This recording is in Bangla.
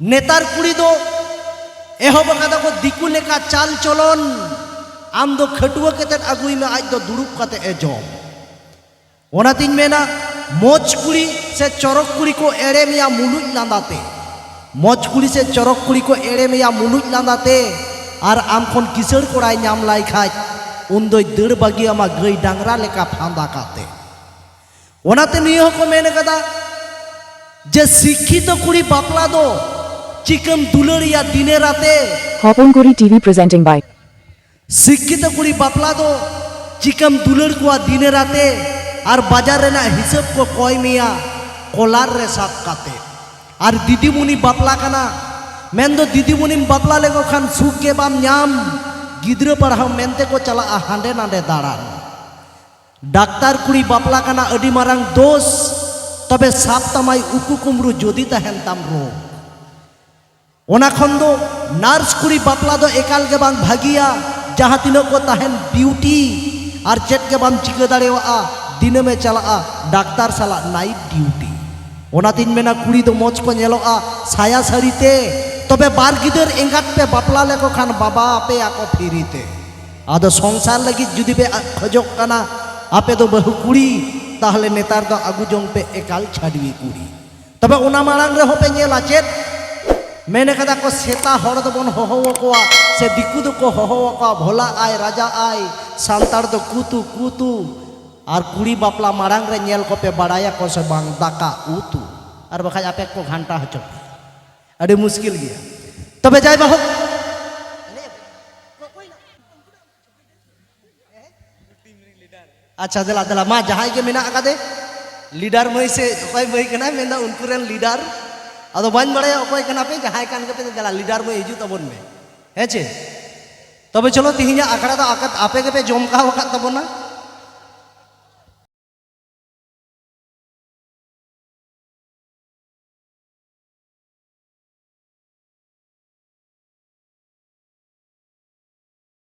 নেতার কুড়ি দো, এহব কাদা কো দিকু লেখা চাল চলন। আম দো খাটুয়া কেতে আগুই মে, আজ দো দুড়ুব কাতে এ জম। ওনাতিᱧ মেনা মজ কুড়ি সে চরক কুড়ি কো এড়ে মিয়া মুলুজ লাঁদাতে মজ কুড়ি সে চরক কুড়ি কো এড়ে মিয়া মুলুজ লাঁদাতে আর আম খন কিসের কড়াই নাম লাই খাজ উন দই দড় বাগি আমা গই ডাংরা লেখা ফাঁদা কাতে। ওনাতে নিয়ে হকো মেনে কাদা যে শিক্ষিত কুড়ি বাপলা দো চিকন দুলড়িয়া দিনে রাতে Hoponguri TV presenting by শিক্ষিত কুড়ি বাপলা দো চিকম দুলর কুয়া দিনে রাতে আর বাজার রেনা হিসেব কো কয় মিয়া কলার রে সাপ কাতে। আর দিদিমুনি বাপলা কানা মেন দো দিদিমুনি বাপলা লেগো খান সুখ গে বাম ñam গিদ্র পাড়াও মেনতে কো চালা হাঁডে নাঁডে দাঁড়ান। ডাক্তার কুড়ি বাপলা কানা আডি মারাং দোষ তবে সাপ্তামাই উকু কুমড়ু যদি তাহেন তাম্র ᱚᱱᱟᱠᱷᱚᱱ ᱫᱚ ᱱᱟᱨᱥ ᱠᱩᱲᱤ ᱵᱟᱯᱞᱟ ᱫᱚ ᱮᱠᱟᱞ ᱜᱮ ᱵᱟᱝ ᱵᱷᱟᱹᱜᱤᱭᱟ ᱡᱟᱦᱟᱸ ᱛᱤᱱᱟᱹᱜ ᱠᱚ ᱛᱟᱦᱮᱱ ᱰᱤᱣᱴᱤ ᱟᱨ ᱪᱮᱫ ᱜᱮ ᱵᱟᱢ ᱪᱤᱠᱟᱹ ᱫᱟᱲᱮᱭᱟᱜᱼᱟ ᱫᱤᱱᱟᱹᱢᱮ ᱪᱟᱞᱟᱜᱼᱟ ᱰᱟᱠᱛᱟᱨ ᱥᱟᱞᱟᱜ ᱱᱟᱭᱤᱴ ᱰᱤᱣᱴᱤ ᱚᱱᱟᱛᱤᱧ ᱢᱮᱱᱟ ᱠᱩᱲᱤ ᱫᱚ ᱢᱚᱡᱽ ᱠᱚ ᱧᱮᱞᱚᱜᱼᱟ ᱥᱟᱭᱟ ᱥᱟᱹᱲᱤᱛᱮ ᱛᱚᱵᱮ ᱵᱟᱨ ᱜᱤᱫᱟᱹᱨ ᱮᱸᱜᱟᱛ ᱯᱮ ᱵᱟᱯᱞᱟ ᱞᱮᱠᱚ ᱠᱷᱟᱱ ᱵᱟᱵᱟ ᱟᱯᱮᱭᱟᱠᱚ ᱯᱷᱤᱨᱤᱛᱮ ᱟᱫᱚ ᱥᱚᱝᱥᱟᱨ ᱞᱟᱹᱜᱤᱫ ᱡᱩᱫᱤ ᱯᱮ ᱠᱷᱚᱡᱚᱜ ᱠᱟᱱᱟ ᱟᱯᱮ ᱫᱚ ᱵᱟᱹᱦᱩ ᱠᱩᱲᱤ ᱛᱟᱦᱞᱮ ᱱᱮᱛᱟᱨ ᱫᱚ ᱟᱹᱜᱩ ᱡᱚᱝ ᱯᱮ ᱮᱠᱟᱞ ᱪᱷᱟᱰᱣᱤ ᱠᱩᱲᱤ ᱛᱚᱵᱮ ᱚᱱᱟ ᱢᱟᱲᱟᱝ ᱨᱮᱦᱚᱸ ᱯᱮ ᱧᱮᱞᱟ ᱪᱮᱫ ᱢᱮᱱ ᱠᱟᱫᱟ ᱠᱚ ᱥᱮᱛᱟ ᱦᱚᱲ ᱫᱚᱵᱚᱱ ᱦᱚᱦᱚ ᱟᱠᱚᱣᱟ ᱥᱮ ᱫᱤᱠᱩ ᱫᱚᱠᱚ ᱦᱚᱦᱚ ᱟᱠᱚᱣᱟ ᱵᱷᱳᱞᱟ ᱟᱭ ᱨᱟᱡᱟ ᱟᱭ ᱥᱟᱱᱛᱟᱲ ᱫᱚ ᱠᱩᱛᱩ ᱠᱩᱛᱩ ᱟᱨ ᱠᱩᱲᱤ ᱵᱟᱯᱞᱟ ᱢᱟᱲᱟᱝ ᱨᱮ ᱧᱮᱞ ᱠᱚᱯᱮ ᱵᱟᱲᱟᱭᱟᱠᱚ ᱥᱮ ᱵᱟᱝ ᱫᱟᱠᱟ ᱩᱛᱩ ᱟᱨ ᱵᱟᱠᱷᱟᱡ ᱟᱯᱮ ᱠᱚ ᱜᱷᱟᱱᱴᱟ ᱦᱚᱪᱚ ᱯᱮ ᱟᱹᱰᱤ ᱢᱩᱥᱠᱤᱞ ᱜᱮᱭᱟ ᱛᱚᱵᱮ ᱡᱟᱭ ᱟᱪᱪᱷᱟ ᱫᱮᱞᱟ ᱫᱮᱞᱟ ᱢᱟ ᱡᱟᱦᱟᱸᱭ ᱜᱮ ᱢᱮᱱᱟᱜ ᱟᱠᱟᱫᱮ ᱞᱤᱰᱟᱨ ᱢᱟᱹᱭ ᱥᱮ ᱚᱠᱚᱭ ᱢᱟᱹᱭ ᱠᱟᱱᱟᱭ ᱢᱮᱱᱫᱟ ᱩᱱᱠᱩ ᱨᱮᱱ ᱞᱤᱰᱟᱨ ᱟᱫᱚ ᱵᱟᱹᱧ ᱵᱟᱲᱟᱭᱟ ᱚᱠᱚᱭ ᱠᱟᱱᱟ ᱯᱮ ᱡᱟᱦᱟᱸᱭ ᱠᱟᱱ ᱜᱮᱯᱮ ᱫᱮᱞᱟ ᱞᱤᱰᱟᱨ ᱢᱟᱹᱭ ᱦᱤᱡᱩᱜ ᱛᱟᱵᱚᱱ ᱢᱮ ᱦᱮᱸ ᱪᱮ ᱛᱚᱵᱮ ᱪᱚᱞᱚ ᱛᱤᱦᱤᱧᱟᱜ ᱟᱠᱷᱲᱟ ᱫᱚ ᱟᱯᱮ ᱜᱮᱯᱮ ᱡᱚᱢ ᱠᱟᱣ ᱟᱠᱟᱫ ᱛᱟᱵᱚᱱᱟ